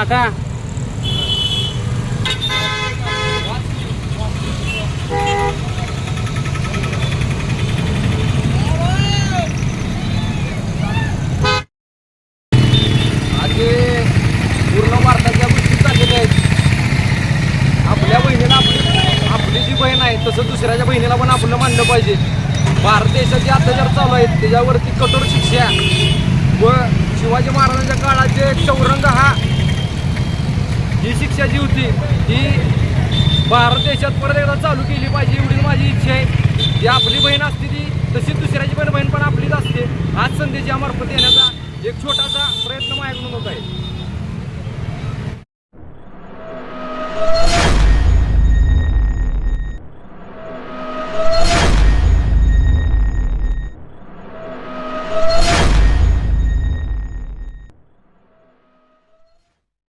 काका. पूर्ण भारताच्या आहेत. आपल्या बहिणीला आपली आपली जी बहीण आहे तसं दुसऱ्याच्या बहिणीला पण आपलं मानलं पाहिजे. भारत देशात जे अत्याचार चालू आहेत त्याच्यावरती कठोर शिक्षा व शिवाजी महाराजांच्या काळात ही शिक्षा जी होती ही भारत देशात परत एकदा चालू केली पाहिजे एवढी माझी इच्छा आहे. जी आपली बहीण असते ती तशीच दुसऱ्याची पण बहीण पण आपलीच असते. आज संदेश यामार्फत येण्याचा एक छोटासा प्रयत्न आहे